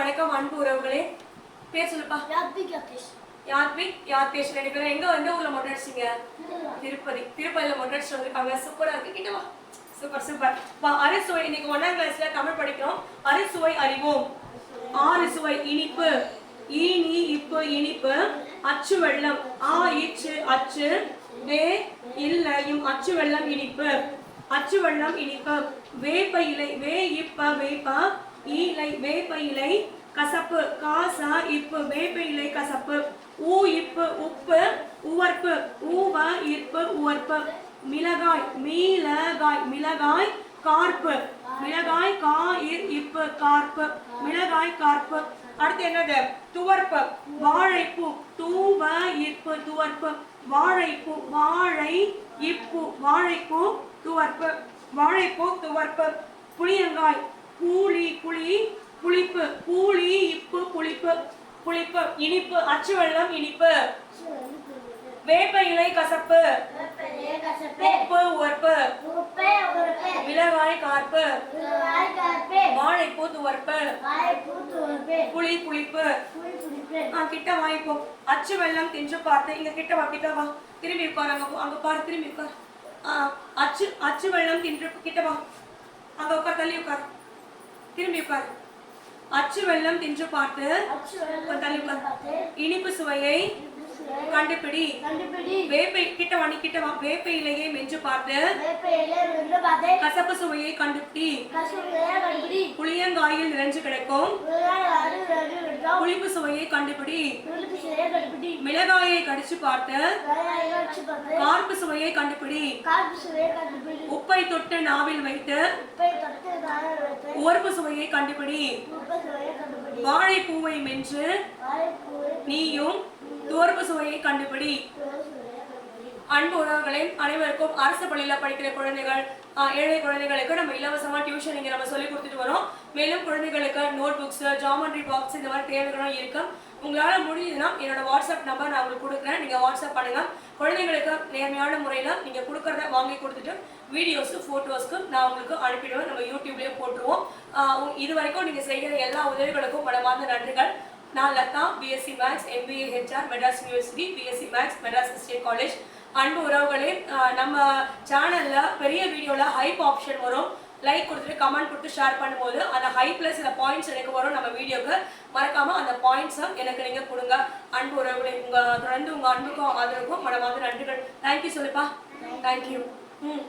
வணக்கம் அன்பு உறவுகளே. பேர் சொல்லுப்பா. யாத்விக் யதீஷ் யாத்விக் யாத்தேஷ் ரெண்டு பேரும். எங்க எந்த ஊர்ல மொட்டை அடிச்சீங்க திருப்பதி. திருப்பதியில மொட்டை அடிச்சு வந்திருக்காங்க. சூப்பரா இருக்கு. கிட்ட வா. Super super. வா அரிசுவை இன்னைக்கு ஒன்னாம் கிளாஸ்ல தமிழ் படிக்கிறோம். அரிசுவை அறிவோம். ஆறு சுவை இனிப்பு. ஈனி இப்பு இனிப்பு. அச்சு வெள்ளம். ஆ இச்சு அச்சு. வே இல்ல இம் அச்சு வெள்ளம் இனிப்பு. அச்சு வெள்ளம் இனிப்பு. வேப்ப இலை. வே இப்ப வேப்ப இலை வேப்ப இலை கசப்பு காசா இப்பு வேப்ப இலை கசப்பு ஊ இப்பு உப்பு உவர்ப்பு ஊவ இப்பு உவர்ப்பு. மிளகாய் மீளகாய் மிளகாய் கார்ப்பு. மிளகாய் கா இர் இப்பு கார்ப்பு. மிளகாய் கார்ப்பு. அடுத்து என்னது? துவர்ப்பு. வாழைப்பூ தூவ இப்பு துவர்ப்பு. வாழைப்பூ வாழை இப்பு வாழைப்பூ துவர்ப்பு. வாழைப்பூ துவர்ப்பு. புளியங்காய் கூலி குழி புளிப்பு. கூலி இப்பு புளிப்பு. புளிப்பு. இனிப்பு. அச்சு வெள்ளம் இனிப்பு. வேப்ப இலை கசப்பு. உப்பு உவர்ப்பு. உப்பே மிளகாய் கார்ப்பு. வாழைப்பூ துவர்ப்பு. புளி புளிப்பு. கிட்ட வாங்கிப்போ அச்சு வெள்ளம் தின்று பார்த்து. இங்க கிட்ட வா கிட்ட வா. திரும்பி உட்கார் அங்க அங்க பாரு திரும்பி உட்கார். அச்சு அச்சு வெள்ளம் தின்று கிட்ட வா. அங்க உட்கார் தள்ளி உட்கார். திரும்பி உட்கார். அச்சு வெள்ளம் தின்று பார்த்து இனிப்பு சுவையை கண்டுபிடி. கண்டுபிடி. வேப்பை கிட்ட வா கிட்ட வா. வேப்ப இலையை மென்று பார்த்து கசப்பு சுவையை கண்டுபிடி. புளியங்காயில் நிறைஞ்சு கிடைக்கும். புளிப்பு சுவையை கண்டுபிடி. மிளகாயை கடிச்சு பார்த்து கார்ப்பு சுவையை கண்டுபிடி. உப்பை தொட்டு நாவில் வைத்து உவர்ப்பு சுவையை கண்டுபிடி. வாழைப்பூவை மென்று நீயும் துவர்ப்பு சுவையை கண்டுபிடி. அன்பு உறவுகளே அனைவருக்கும் அரசு பள்ளியில் படிக்கிற குழந்தைகள் ஏழை குழந்தைகளுக்கு நம்ம இலவசமாக டியூஷன் இங்கே நம்ம சொல்லி கொடுத்துட்டு வரோம். மேலும் குழந்தைகளுக்கு நோட் புக்ஸ் ஜாமெண்ட்ரி பாக்ஸ் இந்த மாதிரி தேவைகளும் இருக்கும் உங்களால் முடியுதுன்னா என்னோட வாட்ஸ்அப் நம்பர் நான் உங்களுக்கு கொடுக்குறேன். நீங்கள் வாட்ஸ்அப் பண்ணுங்கள் குழந்தைங்களுக்கு நேர்மையான முறையில் நீங்கள் கொடுக்குறத வாங்கி கொடுத்துட்டு வீடியோஸு ஃபோட்டோஸ்க்கு நான் உங்களுக்கு அனுப்பிடுவேன். நம்ம யூடியூப்லேயே போட்டுருவோம். இது வரைக்கும் நீங்கள் செய்கிற எல்லா உதவிகளுக்கும் மனமார்ந்த நன்றிகள். நான் Latha BSc maths MBA HR Madras university BSc maths Madras Christian college அன்பு உறவுகளே நம்ம சேனலில் பெரிய வீடியோவில் ஹைப் ஆப்ஷன் வரும். லைக் கொடுத்துட்டு கமெண்ட் கொடுத்து ஷேர் பண்ணும்போது அந்த ஹை ப்ளஸ் இந்த பாயிண்ட்ஸ் எனக்கு வரும் நம்ம வீடியோக்கு மறக்காமல் அந்த பாயிண்ட்ஸை எனக்கு நீங்கள் கொடுங்க. அன்பு உறவுகளை உங்கள் தொடர்ந்து உங்கள் அன்புக்கும் ஆதரவுக்கும் மனமார்ந்த நன்றிகள். தேங்க்யூ சொல்லுப்பா. தேங்க்யூ ம்.